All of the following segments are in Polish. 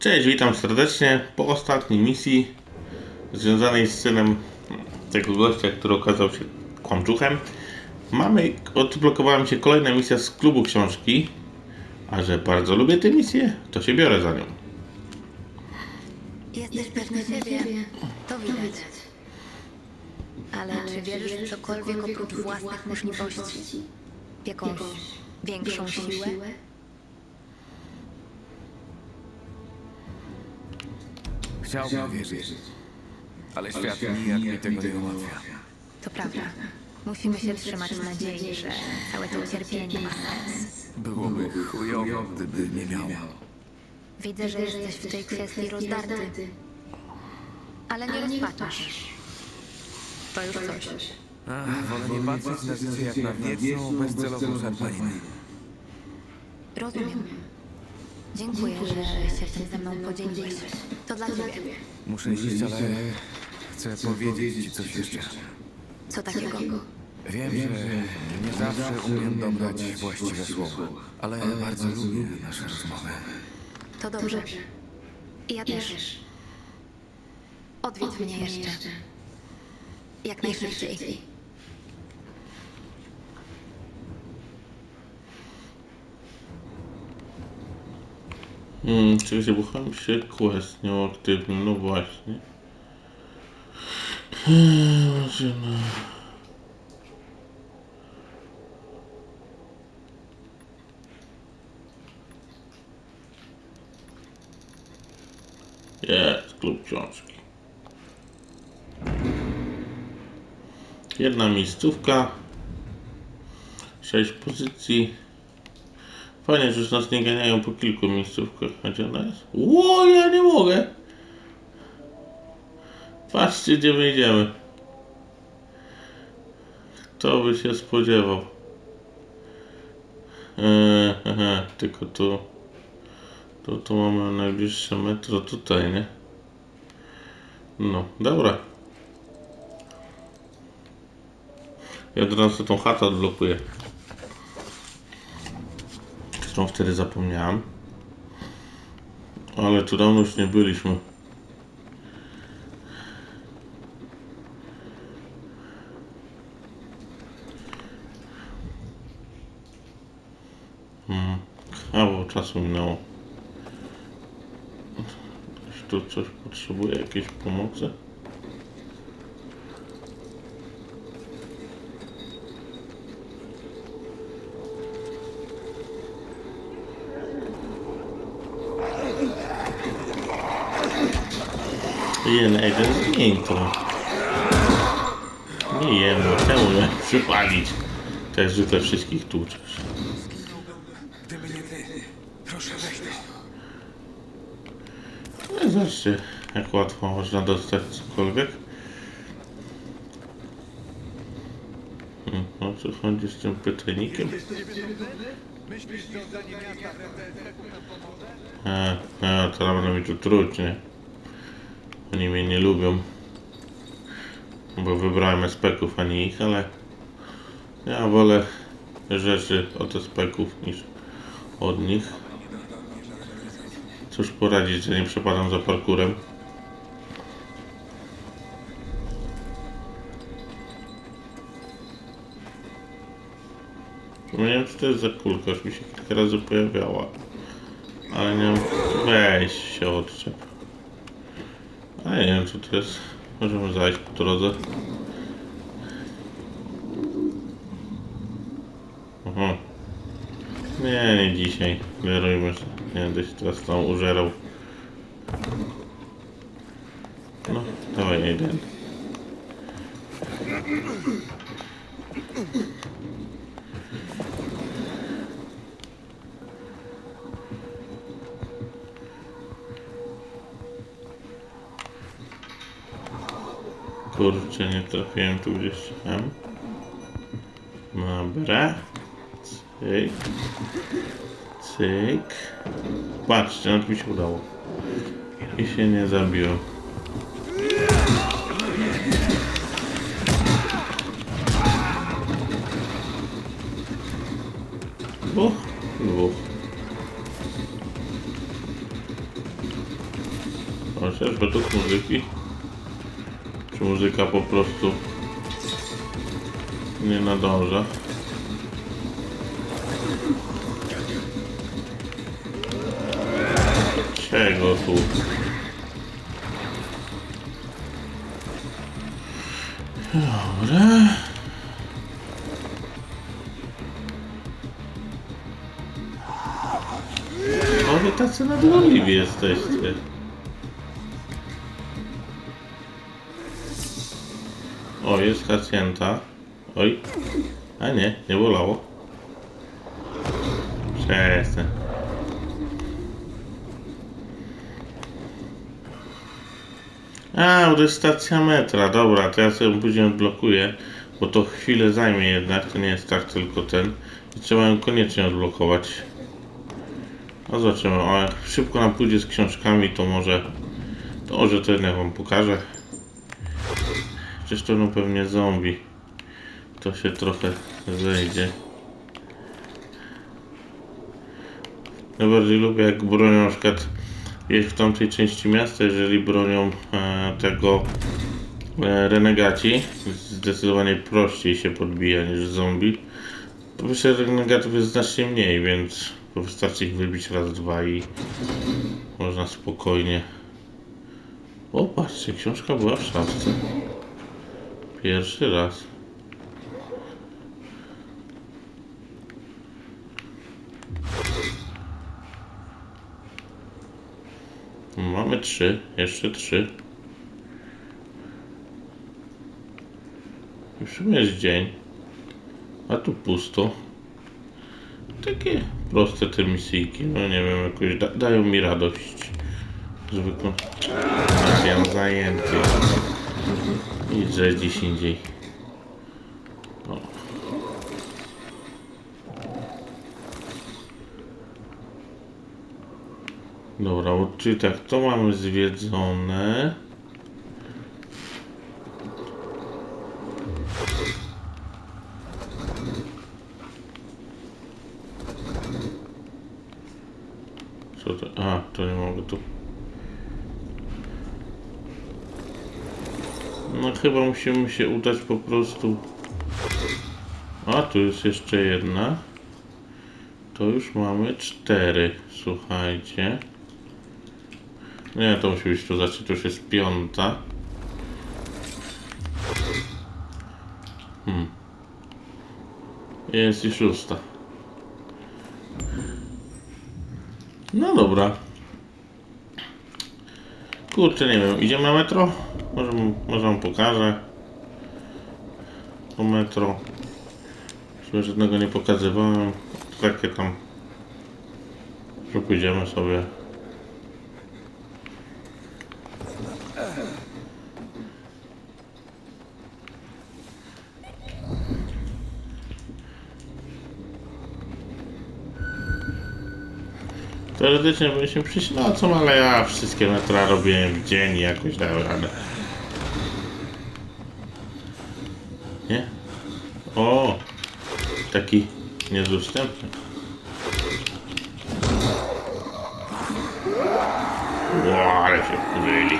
Cześć, witam serdecznie. Po ostatniej misji związanej z synem tego gościa, który okazał się kłamczuchem, mamy, odblokowała mi się kolejna misja z klubu książki. A że bardzo lubię tę misję, to się biorę za nią. Jesteś pewny siebie, to widać. Ale czy wierzysz w cokolwiek oprócz własnych możliwości? W jakąś większą siłę? Chciałbym wierzyć, ale świat nijak mi tego nie ułatwia. To prawda. Musimy się trzymać nadziei, że całe to cierpienie ma sens. Byłoby chujowo, gdyby nie miało. Widzę, że jesteś w tej kwestii rozdarty. Ale nie rozpaczasz. To już coś. Ach, wolę nie patrzeć na życie jak na wieczną, bezcelową szarpaninę. Rozumiem. Dziękuję, że się tym ze mną podzieliłeś. To dla ciebie. Muszę iść, ale chcę powiedzieć ci coś jeszcze. Co takiego? Wiem, że nie zawsze umiem dobrać właściwe słowo, ale bardzo lubię nasze rozmowy. To dobrze. I ja też. Odwiedź mnie jeszcze. Jak najszybciej. Hmm, czekaj, się bucham się quest nieuaktywny, no właśnie. No. Jest, klub książki. Jedna miejscówka. Sześć pozycji. Fajnie, że nas nie ganiają po kilku miejscówkach. Gdzie ona jest? Ło, ja nie mogę! Patrzcie, gdzie my idziemy. Kto by się spodziewał? Eee, aha, tylko tu... Tu, tu mamy najbliższe metro tutaj, nie? No, dobra. Ja od razu tą chatę odblokuję którą wtedy zapomniałem. Ale tu dawno już nie byliśmy. Hmm. Kawał czasu minęło. Ktoś tu coś potrzebuje, jakiejś pomocy? Jeden zmień to. Nie jedno, czemu nie przypalić? Tak zwykle wszystkich tłuczesz. Gdyby nie ty, proszę weź to. No zobaczcie, jak łatwo można dostać cokolwiek. Hmm, O co chodzi z tym pytajnikiem? E, e, teraz będą mi tu truć, nie? Oni mnie nie lubią. Bo wybrałem speków, a nie ich, ale ja wolę rzeczy od speków niż od nich. Cóż poradzić, że nie przepadam za parkurem. Nie wiem, czy to jest za kulka, już mi się kilka razy pojawiała. Ale nie weź się odczep. A ja nie wiem, co to jest. Możemy zajść po drodze. Aha. Nie, nie dzisiaj. Wierujmy się. Nie będę się teraz tam użerał. No, dawaj jeden. Kurczę, nie trafiłem tu gdzieś tam. Dobra. Cyk. Cyk. Patrzcie, nawet mi się udało. I się nie zabiłem. Wy tacy nadgorliwi jesteście. O, jest pacjenta. Oj. A nie, nie bolało. Przestań. A, to jest stacja metra. Dobra, to ja sobie później odblokuję, bo to chwilę zajmie jednak. To nie jest tak tylko ten. I trzeba ją koniecznie odblokować. No zobaczymy, jak szybko nam pójdzie z książkami, to może, to może to jednak wam pokażę. Przecież to no pewnie zombie. To się trochę zejdzie. Najbardziej lubię jak bronią na przykład jest w tamtej części miasta, jeżeli bronią e, tego e, renegaci, zdecydowanie prościej się podbija niż zombie. Myślę, że renegatów jest znacznie mniej, więc wystarczy ich wybić raz, dwa i można spokojnie. O, patrzcie, książka była w szafce. Pierwszy raz. Mamy trzy, jeszcze trzy. Już jest dzień, a tu pusto. Takie proste te misyjki, no nie wiem, jakoś da, dają mi radość. Zwykle. Marian zajęty. I że gdzieś indziej. O. Dobra, czyli tak, to mamy zwiedzone. Co to? A, to nie mogę tu. No chyba musimy się udać po prostu. A, tu jest jeszcze jedna. To już mamy cztery, słuchajcie. Nie, to musi być tu znaczy to już jest piąta. Hmm. Jest i szósta. No dobra. Kurczę, nie wiem, idziemy na metro? Może, może wam pokażę. To metro. Już żadnego nie pokazywałem. Takie tam. Że pójdziemy sobie. Teoretycznie byliśmy przyjść nocą, ale ja wszystkie metra robiłem w dzień i jakoś dałem radę. Nie? O! Taki niezły wstępny. Ło, ale się wkurzyli.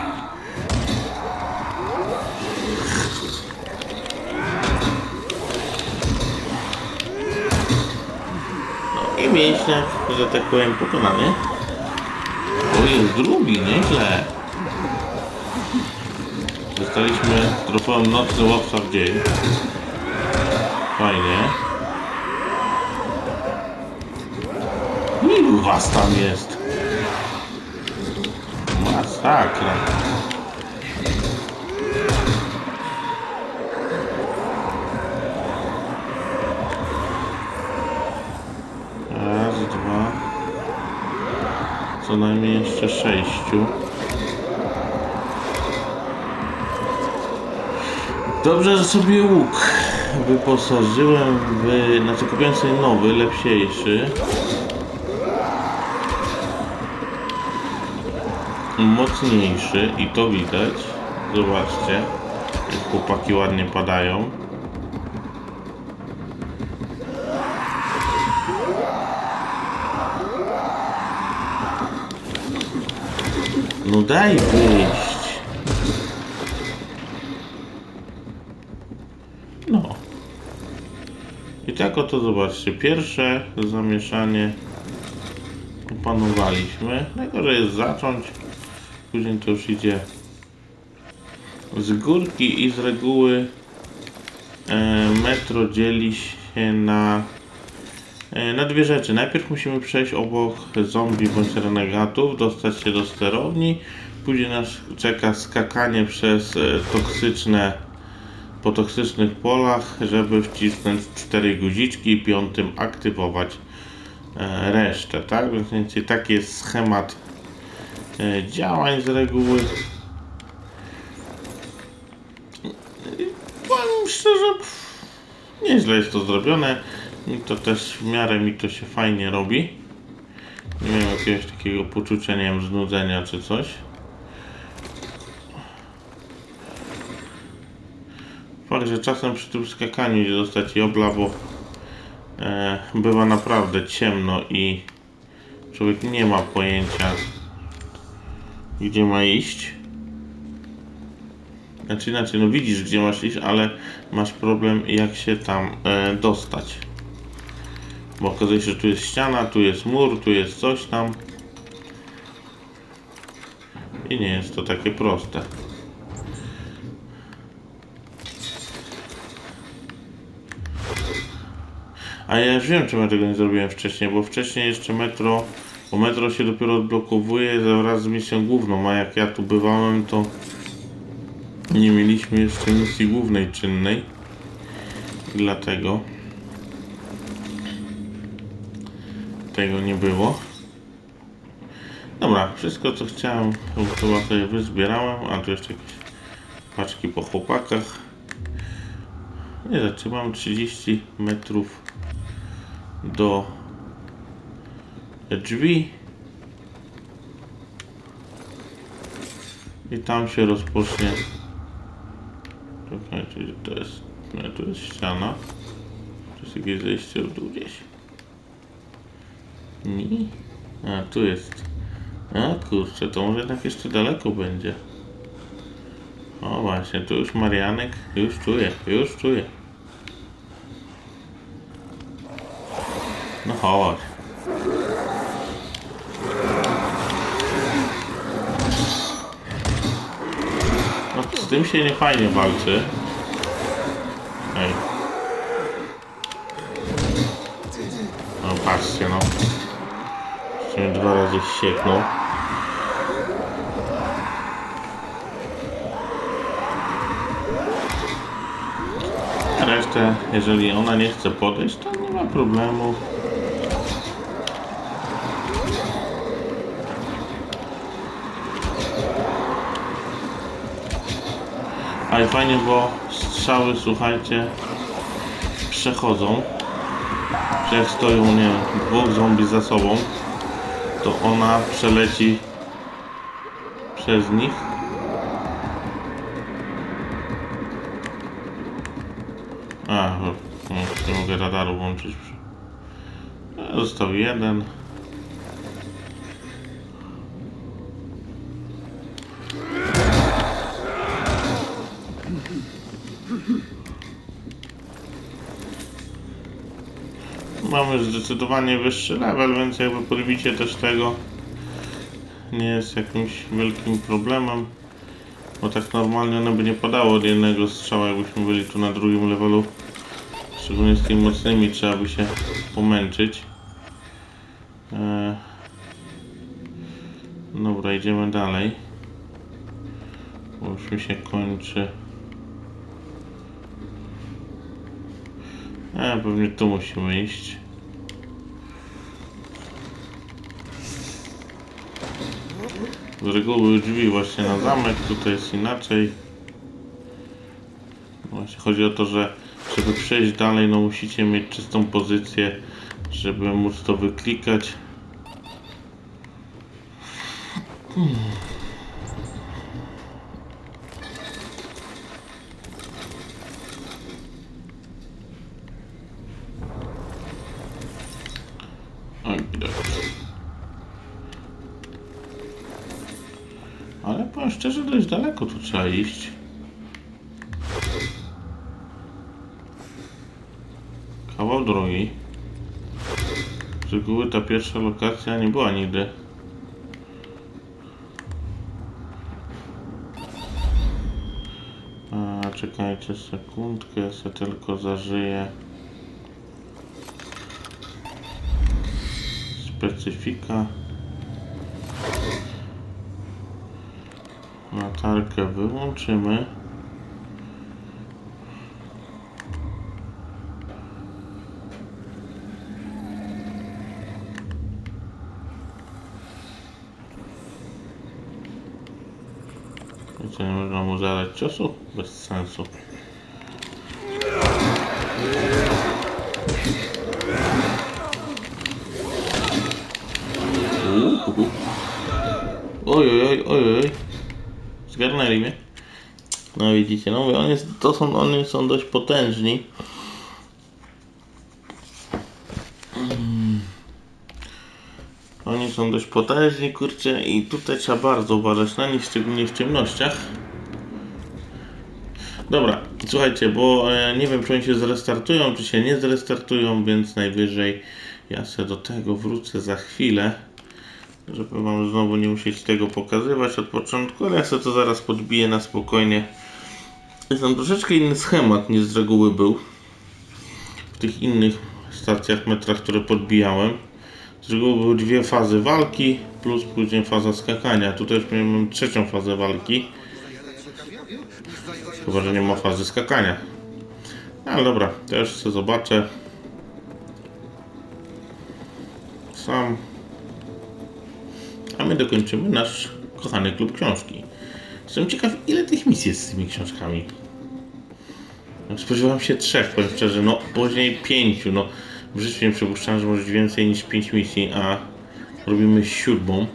No i mięśniak, że tak powiem, pokonany. O, jest drugi, nieźle. Dostaliśmy trofeum Nocny Łowca w dzień. Fajnie. Ilu was tam jest? Masakra. Raz, dwa. Co najmniej jeszcze sześciu. Dobrze, że sobie łuk wyposażyłem w... Znaczy kupiłem sobie nowy, lepsiejszy. Mocniejszy i to widać. Zobaczcie, jak chłopaki ładnie padają. No daj wyjść. No. I tak oto zobaczcie, pierwsze zamieszanie opanowaliśmy. Najgorzej jest zacząć, później to już idzie z górki i z reguły e, metro dzieli się na, e, na dwie rzeczy. Najpierw musimy przejść obok zombie bądź renegatów, dostać się do sterowni, później nas czeka skakanie przez e, toksyczne po toksycznych polach, żeby wcisnąć cztery guziczki i piątym aktywować resztę, tak? Więc taki jest schemat działań z reguły. Powiem szczerze, nieźle jest to zrobione. Mi to też w miarę mi to się fajnie robi. Nie miałem jakiegoś takiego poczucia, nie wiem, znudzenia czy coś. Fakt, że czasem przy tym skakaniu idzie dostać jobla, bo e, bywa naprawdę ciemno i człowiek nie ma pojęcia gdzie ma iść. Znaczy inaczej, no widzisz gdzie masz iść, ale masz problem jak się tam e, dostać. Bo okazuje się, że tu jest ściana, tu jest mur, tu jest coś tam. I nie jest to takie proste. A ja już wiem, czemu ja tego nie zrobiłem wcześniej, bo wcześniej jeszcze metro, bo metro się dopiero odblokowuje wraz z misją główną, a jak ja tu bywałem, to nie mieliśmy jeszcze misji głównej czynnej. Dlatego tego nie było. Dobra, wszystko co chciałem, to chyba sobie wyzbierałem, a tu jeszcze jakieś paczki po chłopakach. Nie zatrzymam 30 metrów do drzwi. I tam się rozpocznie. Czekajcie, to jest? Nie, tu jest ściana. Tu jest jakieś zejście w dół gdzieś. Nie a tu jest. A kurczę, to może jednak jeszcze daleko będzie. O właśnie, tu już Marianek już czuję, już czuję. No chodź. No z tym się nie fajnie walczy. Ej. No patrzcie no. Mnie dwa razy ścieknął. A Resztę, jeżeli ona nie chce podejść, to nie ma problemu. Ale fajnie, bo strzały, słuchajcie, przechodzą. Jak stoją, nie dwóch zombie za sobą, to ona przeleci przez nich. A, nie mogę radaru włączyć. E, Został jeden. Mamy zdecydowanie wyższy level, więc jakby podbicie też tego nie jest jakimś wielkim problemem. Bo tak normalnie ono by nie padało od jednego strzała, jakbyśmy byli tu na drugim levelu. Szczególnie z tymi mocnymi trzeba by się pomęczyć. Eee... Dobra, idziemy dalej. Bo już mi się kończy. A, pewnie tu musimy iść. Z reguły drzwi właśnie na zamek, tutaj jest inaczej. Właśnie chodzi o to, że żeby przejść dalej, no musicie mieć czystą pozycję, żeby móc to wyklikać. Oj, daleko tu trzeba iść. Kawał drogi. Z reguły ta pierwsza lokacja nie była nigdy. A, czekajcie sekundkę, ja se tylko zażyję. Specyfika. Latarkę wyłączymy. Co, nie można mu zadać ciosu? Bez sensu. Uhuhu. Oj, oj, oj, oj, oj. Zgarnęli mnie. No widzicie, no mówię, on jest, to są, oni są dość potężni. Oni są dość potężni, kurczę, i tutaj trzeba bardzo uważać na nich, szczególnie w ciemnościach. Dobra, słuchajcie, bo e, nie wiem, czy oni się zrestartują, czy się nie zrestartują, więc najwyżej ja się do tego wrócę za chwilę żeby wam znowu nie musieć tego pokazywać od początku, ale ja sobie to zaraz podbiję na spokojnie. Jest tam troszeczkę inny schemat niż z reguły był w tych innych stacjach metra, które podbijałem. Z reguły były dwie fazy walki plus później faza skakania. Tutaj już miałem trzecią fazę walki. Chyba, że nie ma fazy skakania. Ale dobra, już sobie zobaczę. Sam a my dokończymy nasz kochany klub książki. Jestem ciekaw, ile tych misji jest z tymi książkami. No, Spodziewałem się trzech, powiem szczerze, no później pięciu, no w życiu nie przypuszczałem, że może być więcej niż pięć misji, a robimy siódmą.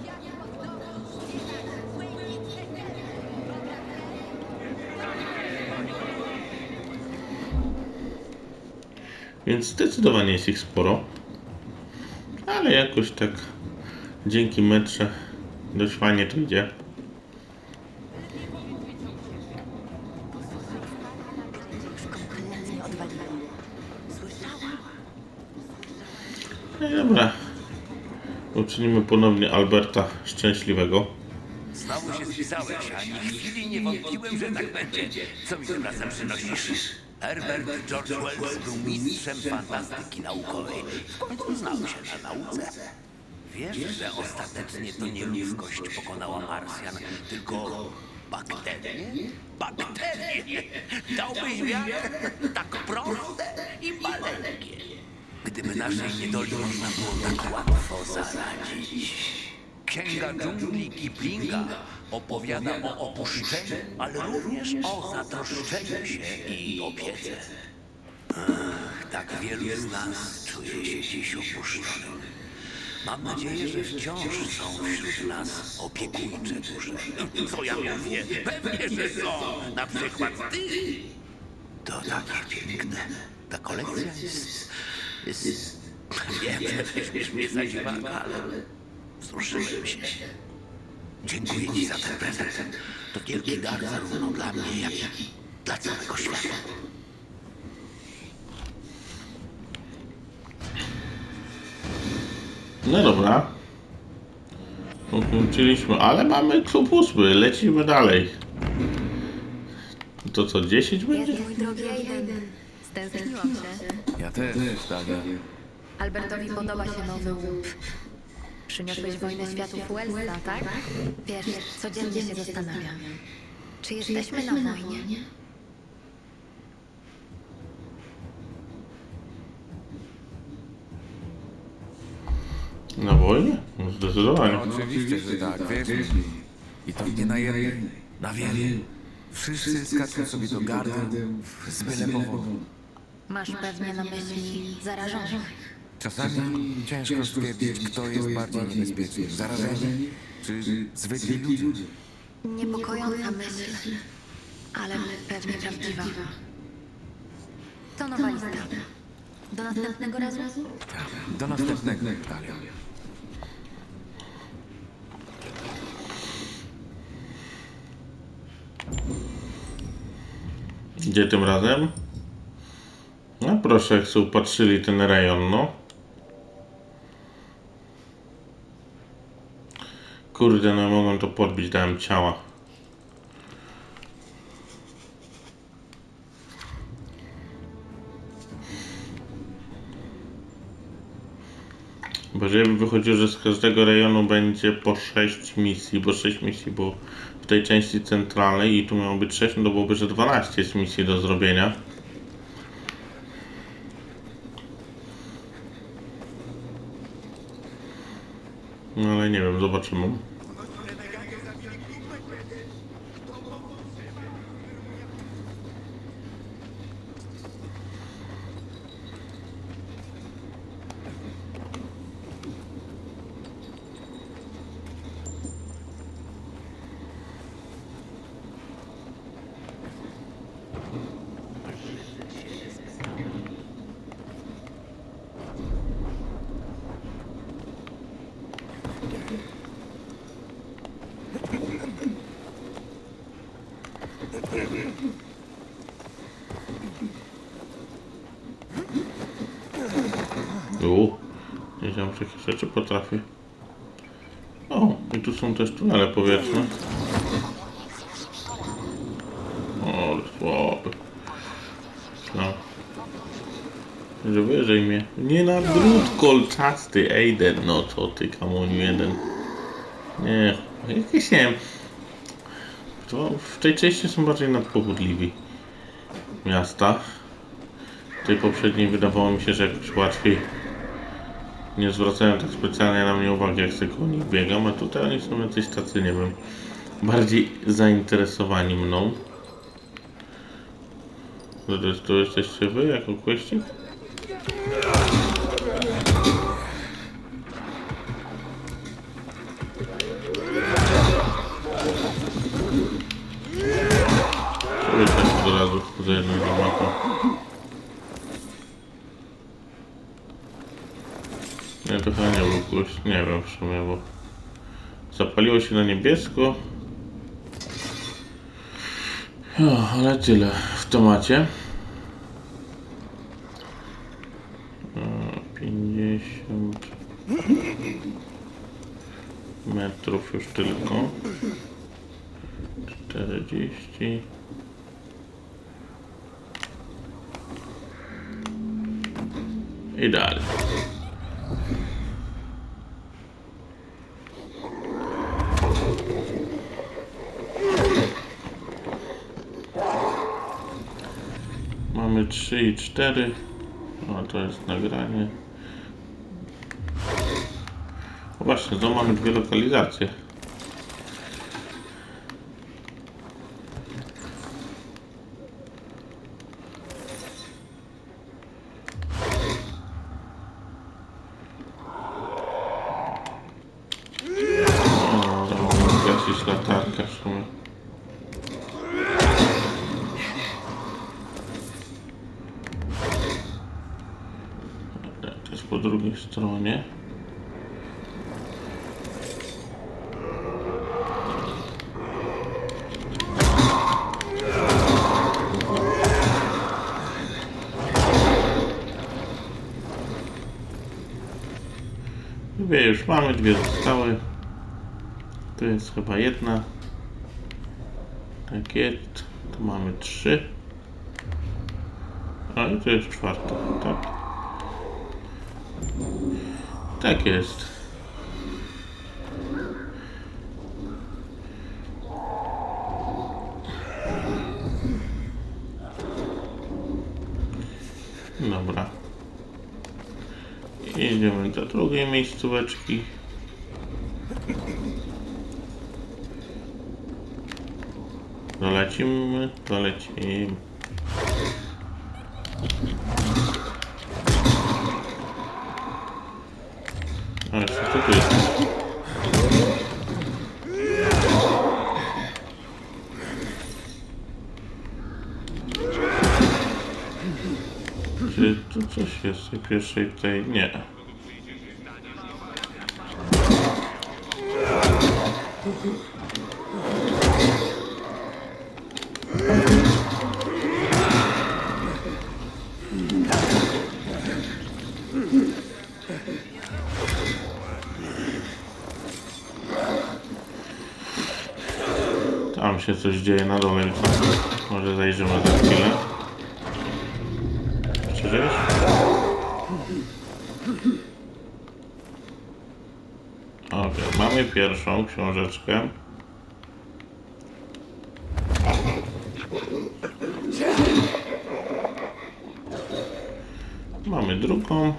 Więc zdecydowanie jest ich sporo. Ale jakoś tak dzięki metrze dość fajnie to idzie. Uczynimy ponownie Alberta szczęśliwego. Znowu się spisałeś, ani chwili nie wątpiłem, że tak będzie. Co mi tym razem przynosisz? Herbert George Wells był mistrzem fantastyki naukowej. W końcu znał się na nauce. Wiesz, że ostatecznie to nie ludzkość pokonała Marsjan, tylko bakterie? Bakterie! Dałbyś wiarę? Tak proste i maleńkie. Gdyby naszej niedoli można było tak łatwo zaradzić. Księga dżungli Kiplinga opowiada o opuszczeniu, ale również o zatroszczeniu się i opiece. Ach, tak wielu z nas czuje się dziś opuszczonych. Mam nadzieję, że wciąż są wśród nas opiekuńcze dusze. Co ja mówię? Pewnie, że są. Na przykład ty. To takie piękne. Ta kolekcja jest... jest... Wiem, że weźmiesz mnie za dziwaka, ale... Wzruszyłem się. Dziękuję Ci za ten prezent. To wielki dar zarówno dla mnie, jak i dla całego świata. No dobra. Ukończyliśmy, ale mamy klub ósmy, lecimy dalej. To co, 10 będzie? Jest mój drogi Aiden. Stęskniłam się. Ja też, Dalia. Albertowi podoba się nowy łup. Przyniosłeś wojnę światów Wellsa, tak? Wiesz, codziennie się zastanawiam. Czy jesteśmy na wojnie? Na wojnie? No zdecydowanie. Oczywiście, że tak, wierz mi. I to nie na jednej, na wielu. Wszyscy skaczą sobie do gardeł z byle powodu. Masz pewnie na myśli zarażonych. Czasami ciężko stwierdzić, kto jest bardziej niebezpieczny. Zarażeni czy zwykli ludzie. Niepokojąca myśl, ale pewnie prawdziwa. To nowa lista. Do następnego razu? Tak, do następnego, Natalia. Gdzie tym razem? No proszę, jak sobie upatrzyli ten rejon, no. Kurde, no mogą to podbić, dałem ciała. Bo żeby wychodziło, że z każdego rejonu będzie po 6 misji, bo 6 misji było w tej części centralnej i tu miało być 6, no to byłoby, że 12 jest misji do zrobienia. Nie wiem, zobaczymy. U, takie rzeczy potrafię. O, i tu są też tunele powietrzne. O, ale słaby. No. Że wyżej mnie. Nie na drut kolczasty, Ejden. No co ty, kamuniu jeden. Nie, jakieś nie wiem. To w tej części są bardziej nadpobudliwi. Miasta. W tej poprzedniej wydawało mi się, że jakoś łatwiej nie zwracają tak specjalnie na mnie uwagi, jak sobie koło nich biegam, a tutaj oni są jacyś tacy, nie wiem, bardziej zainteresowani mną. To jesteście wy jako kwestii? Sumie, bo zapaliło się na niebiesko. O, ale tyle w temacie. E, 50 metrów już tylko. 40 i dalej. Mamy 3 i 4. O, to jest nagranie. O właśnie, to mamy dwie lokalizacje. O, to mamy gasić latarkę w sumie. To jest po drugiej stronie. Dwie już mamy, dwie zostały. Tu jest chyba jedna. Tak jest. Tu mamy trzy. A i tu jest czwarta, tak? Tak jest. Dobra. Idziemy do drugiej miejscóweczki. Dolecimy, dolecimy. A jeszcze co tu jest? Czy tu coś jest w pierwszej tej? Nie. Coś dzieje na dole. Może zajrzymy za chwilę. Szczerze? Okej, mamy pierwszą książeczkę. Mamy drugą.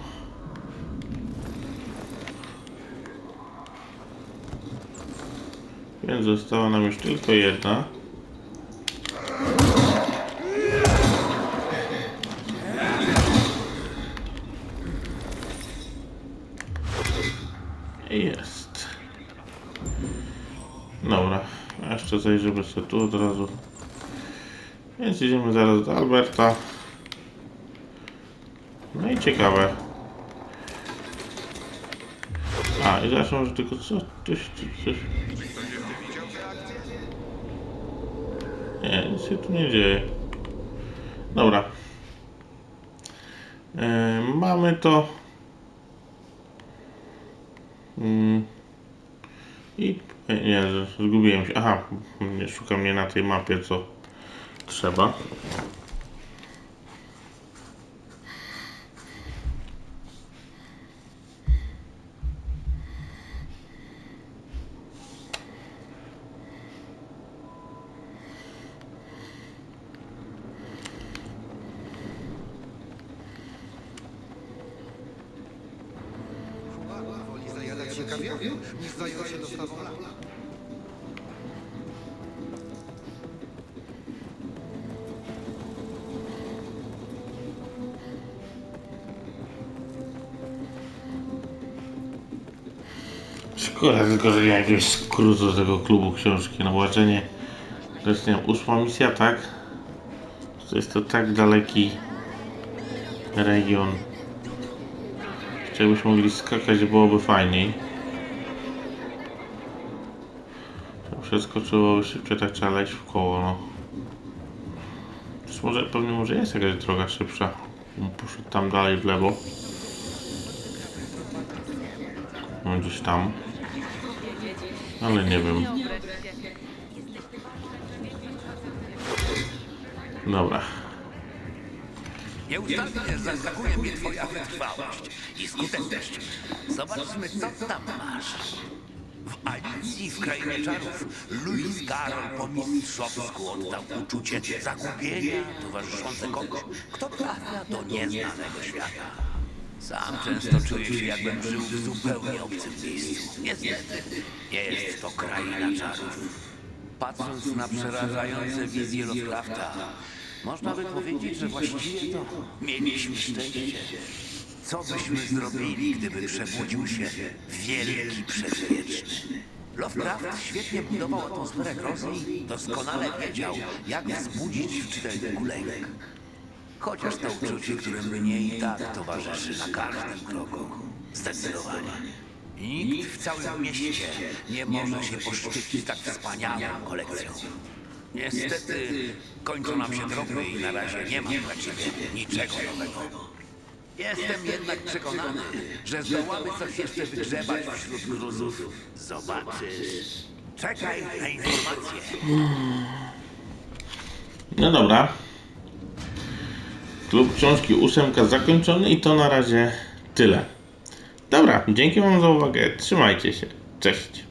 Została nam już tylko jedna. Jest. Dobra, jeszcze zajrzymy sobie tu od razu. Więc idziemy zaraz do Alberta. No i ciekawe. I zawsze może tylko co? Coś, coś. Nie, nic się tu nie dzieje. Dobra. E, mamy to. Mm. I nie, nie, zgubiłem się. Aha, szukam mnie na tej mapie, co trzeba. Szkoda tylko, że nie ma jakiegoś skrótu tego klubu książki. No łaczenie to jest, nie wiem, ósma misja, tak? To jest to tak daleki region. Jakbyśmy mogli skakać, byłoby fajniej. Trzeba szybciej, tak trzeba leć w koło, no. Może, pewnie może jest jakaś droga szybsza. Poszedł tam dalej w lewo. No gdzieś tam. Ale nie wiem. Dobra. Nieustannie zaskakuje mnie twoja wytrwałość i skuteczność. Zobaczmy, co tam masz. W Alicji w Krainie Czarów Louis Carroll po mistrzowsku oddał uczucie zagubienia towarzyszące kogoś, kto trafia do nieznanego świata. Sam często czuję się, jakbym żył w zupełnie obcym miejscu. Niestety, nie jest to kraina czarów. Patrząc na przerażające wizje Lovecrafta, można by powiedzieć, że właściwie to mieliśmy szczęście. Co byśmy zrobili, gdyby przebudził się wielki przedwieczny? Lovecraft świetnie budował atmosferę grozy i doskonale wiedział, jak wzbudzić w czytelniku lęk. Chociaż to uczucie, które mnie i tak towarzyszy na każdym kroku. Zdecydowanie. Nikt w całym mieście nie może się poszczycić tak wspaniałą kolekcją. Niestety kończą nam się tropy i na razie nie mam dla ciebie niczego nowego. Jestem jednak przekonany, że zdołamy coś jeszcze wygrzebać wśród gruzów. Zobaczysz. Czekaj na informacje. No dobra. Klub książki ósemka zakończony i to na razie tyle. Dobra, dzięki wam za uwagę. Trzymajcie się. Cześć.